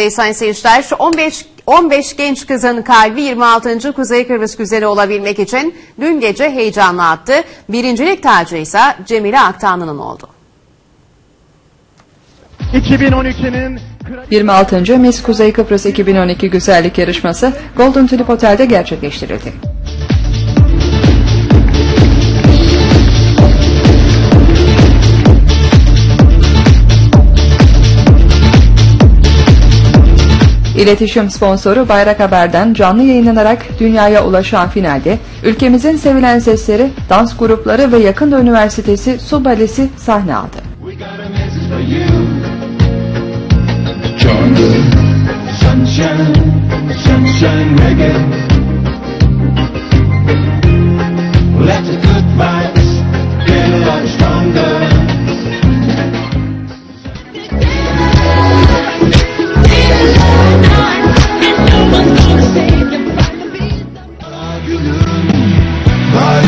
Evet sayın seyirciler 15 15 genç kızın kalbi 26. Kuzey Kıbrıs Güzeli olabilmek için dün gece heyecanla attı. Birincilik tacı ise Cemile Aktanlı'nın oldu. 2012'nin 26. Miss Kuzey Kıbrıs 2012 güzellik yarışması Golden Tulip Otel'de gerçekleştirildi. İletişim sponsoru Bayrak Haber'den canlı yayınlanarak dünyaya ulaşan finalde ülkemizin sevilen sesleri, dans grupları ve Yakında Üniversitesi Su Balesi sahne aldı. We got a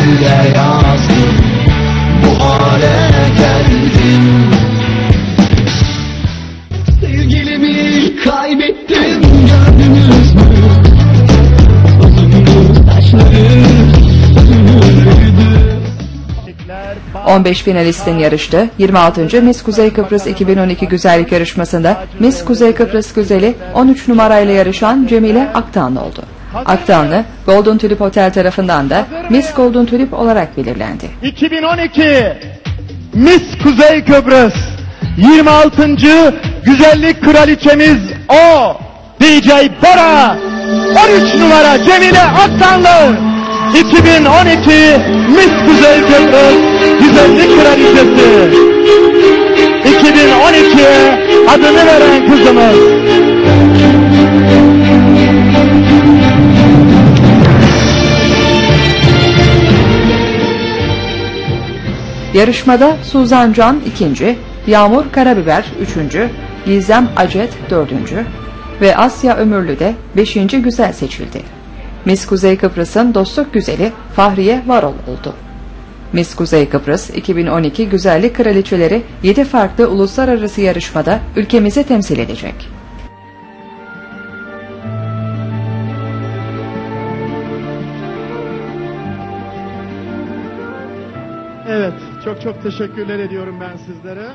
Halde yazdım, bu hale geldim. Sevgilimi kaybettim gördünüz mü? Uzundu saçları, üzüldü. 15 finalistin yarıştığı 26. Miss Kuzey Kıbrıs 2012 güzellik yarışmasında Miss Kuzey Kıbrıs güzeli 13 numarayla yarışan Cemile Aktanlı oldu. Aktanlı, Golden Tulip Hotel tarafından da Miss Golden Tulip olarak belirlendi. 2012 Miss Kuzey Kıbrıs. 26. güzellik kraliçemiz o. DJ Bora 13 numara Cemile Aktanlı. 2012 Miss Kuzey Kıbrıs güzellik kraliçesi. 2012 adını veren kızımız Yarışmada Suzan Can ikinci, Yağmur Karabiber üçüncü, Gizem Acet dördüncü ve Asya Ömürlü de beşinci güzel seçildi. Miss Kuzey Kıbrıs'ın dostluk güzeli Fahriye Varol oldu. Miss Kuzey Kıbrıs 2012 Güzellik Kraliçeleri 7 farklı uluslararası yarışmada ülkemizi temsil edecek. Evet çok çok teşekkürler ediyorum ben sizlere.